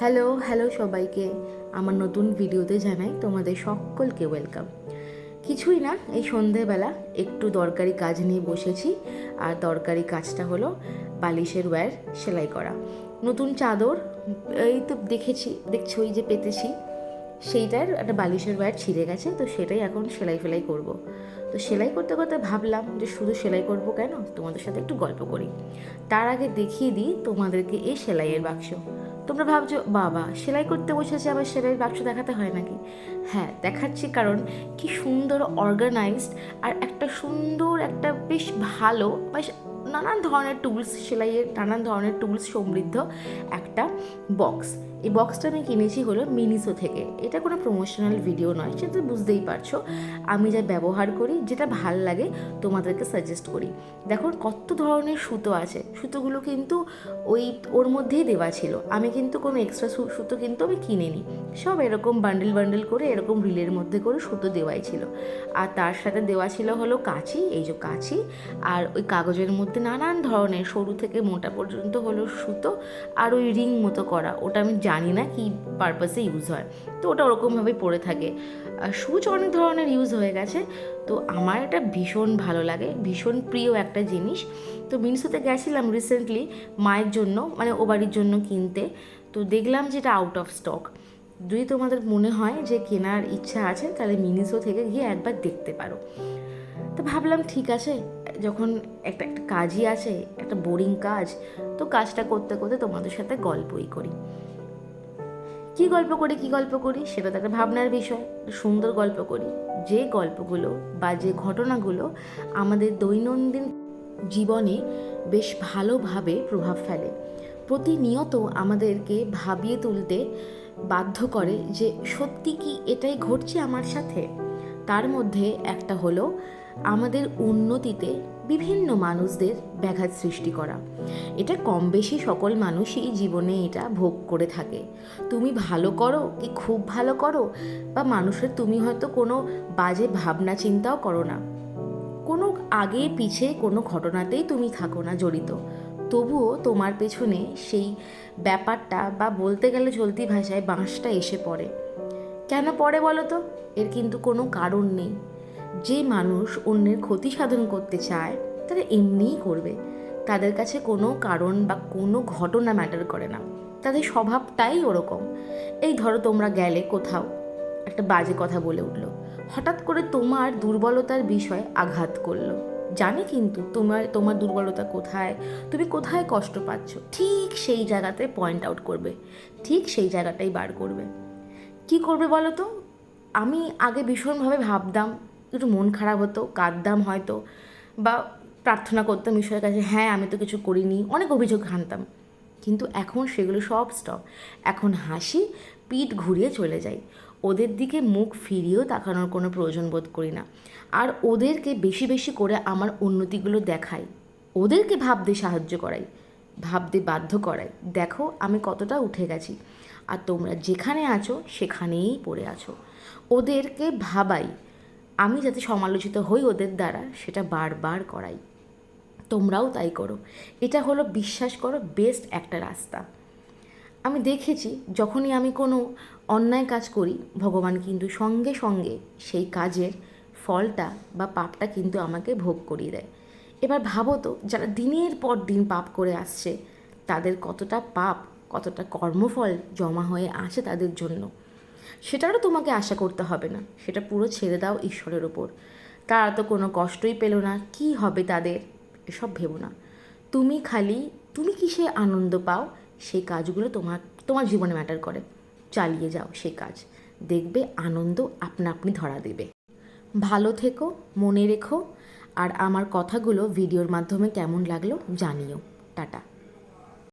Hello hello সবাইকে আমার নতুন ভিডিওতে জানাই তোমাদের সকলকে ওয়েলকাম কিছুই না, এই সন্ধেবেলা একটু দরকারি কাজ নিয়ে বসেছি, আর দরকারি কাজটা হলো বালিশের ওয়্যার সেলাই করা। নতুন চাদর, এই তো দেখেছি দেখছি ওই যে পেতেছি। সেইটার একটা বালিশের ওয়্যার ছিঁড়ে গেছে, তো সেটাই এখন সেলাই ফেলাই করব। তো সেলাই করতে করতে ভাবলাম যে শুধু সেলাই করব কেন? তোমাদের সাথে একটু গল্প করি। তার আগে দেখিয়ে দিই তোমাদেরকে এই সেলাইয়ের বাক্স। তোমরা ভাবছ, বাবা, সেলাই করতে বসেছে আবার সেলাইয়ের বাক্স দেখাতে হয় নাকি? হ্যাঁ দেখাচ্ছি কারণ কি সুন্দর অর্গানাইজড আর একটা সুন্দর, একটা বেশ ভালো, বেশ নানান ধরনের টুলস সেলাইয়ের নানান ধরনের টুলস সমৃদ্ধ একটা বক্স এই বক্সটা আমি কিনেছি হলো মিনিসো থেকে। এটা কোনো প্রমোশনাল ভিডিও নয় সেটা বুঝতেই পারছ। আমি যা ব্যবহার করি, যেটা ভালো লাগে, তোমাদেরকে সাজেস্ট করি। দেখো, কত ধরনের সুতো আছে। সুতোগুলো কিন্তু ওই ওর মধ্যেই দেওয়া ছিল। আমি কিন্তু কোনো এক্সট্রা সুতো কিন্তু আমি কিনিনি। সব এরকম বান্ডেল বান্ডেল করে, এরকম রিলের মধ্যে করে সুতো দেওয়াই ছিল। আর তার সাথে দেওয়া ছিল হলো কাঁচি, এই যে কাঁচি। আর ওই কাগজের মধ্যে নানান ধরনের সরু থেকে মোটা পর্যন্ত হলো সুতো। আর ওই রিং মতো করা, ওটা আমি জানি না কি পারপাসে ইউজ হয়। তো ওটা ওরকমভাবেই পড়ে থাকে। আর সুচ অনেক ধরনের ইউজ হয়ে গেছে। তো আমার এটা ভীষণ ভালো লাগে, ভীষণ প্রিয় একটা জিনিস। তো মিনসোতে গেছিলাম রিসেন্টলি মায়ের জন্য মানে ও বাড়ির জন্য কিনতে। তো দেখলাম যে এটা আউট অফ স্টক যদি তোমাদের মনে হয় যে কেনার ইচ্ছা আছে, তাহলে মিনিসো থেকে গিয়ে একবার দেখতে পারো। তো ভাবলাম ঠিক আছে, যখন একটা একটা কাজই আছে, একটা বোরিং কাজ, তো কাজটা করতে করতে তোমাদের সাথে গল্পই করি। কি গল্প করি, কি গল্প করি, সেটা তো একটা ভাবনার বিষয়। সুন্দর গল্প করি। যে গল্পগুলো বা যে ঘটনাগুলো আমাদের দৈনন্দিন জীবনে বেশ ভালোভাবে প্রভাব ফেলে। প্রতিনিয়ত আমাদেরকে ভাবিয়ে তুলতে বাধ্য করে যে, সত্যি কি এটাই ঘটছে আমার সাথে? তার মধ্যে একটা হলো আমাদের উন্নতিতে বিভিন্ন মানুষদের ব্যাঘাত সৃষ্টি করা। এটা কম বেশি সকল মানুষই জীবনে এটা ভোগ করে থাকে। তুমি ভালো করো কি খুব ভালো করো? বা মানুষের তুমি হয়তো কোনো বাজে ভাবনা, চিন্তাও করো না। কোনো আগে পিছে কোনো ঘটনাতেই তুমি থাকো না জড়িত। তবুও তোমার পেছনে সেই ব্যাপারটা বা বলতে গেলে চলতি ভাষায় বাঁশটা এসে পড়ে। কেন পড়ে বলো তো? এর কিন্তু কোনো কারণ নেই। যে মানুষ অন্যের ক্ষতি সাধন করতে চায়, তারা এমনিই করবে। তাদের কাছে কোনো কারণ বা কোনো ঘটনা ম্যাটার করে না। তাদের স্বভাবটাই ওরকম। এই ধরো তোমরা গেলে কোথাও, একটা বাজে কথা বলে উঠল। হঠাৎ করে তোমার দুর্বলতার বিষয় আঘাত করল। জানে কিন্তু তোমার তোমার দুর্বলতা কোথায়, তুমি কোথায় কষ্ট পাচ্ছ? ঠিক সেই জায়গাতে পয়েন্ট আউট করবে। ঠিক সেই জায়গাটাই বার করবে। কি করবে বলো তো? আমি আগে ভীষণভাবে ভাবতাম একটু মন খারাপ হতো, কাঁদতাম হয়তো বা প্রার্থনা করতাম ঈশ্বরের কাছে হ্যাঁ আমি তো কিছু করিনি। অনেক অভিযোগ হানতাম কিন্তু এখন সেগুলো সব স্টপ এখন হাসি, পিঠ ঘুরিয়ে চলে যাই। ওদের দিকে মুখ ফিরিয়েও তাকানোর কোনো প্রয়োজন বোধ করি না। আর ওদেরকে বেশি বেশি করে আমার উন্নতিগুলো দেখাই। ওদেরকে ভাবতে সাহায্য করাই, ভাবতে বাধ্য করাই। দেখো, আমি কতটা উঠে গেছি। আর তোমরা যেখানে আছো, সেখানেই পড়ে আছো। ওদেরকে ভাবাই আমি যাতে সমালোচিত হই ওদের দ্বারা, সেটা বারবার করাই। তোমরাও তাই করো। এটা হলো বিশ্বাস করো বেস্ট একটা রাস্তা। আমি দেখেছি, যখনই আমি কোনো অন্যায় কাজ করি, ভগবান কিন্তু সঙ্গে সঙ্গে সেই কাজের ফলটা বা পাপটা কিন্তু আমাকে ভোগ করিয়ে দেয়। এবার ভাবো তো, যারা দিনের পর দিন পাপ করে আসছে, তাদের কতটা পাপ, কতটা কর্মফল জমা হয়ে আসে তাদের জন্য? সেটারও তোমাকে আশা করতে হবে না। সেটা পুরো ছেড়ে দাও ঈশ্বরের ওপর তারা তো কোনো কষ্টই পেল না। কি হবে তাদের? এসব ভেবো না। তুমি খালি, তুমি কিসে আনন্দ পাও? সেই কাজগুলো তোমার তোমার জীবনে ম্যাটার করে। চালিয়ে যাও সেই কাজ। দেখবে আনন্দ আপনা আপনি ধরা দেবে। ভালো থেকো, মনে রেখো। আর আমার কথাগুলো ভিডিওর মাধ্যমে কেমন লাগল জানিও। টাটা।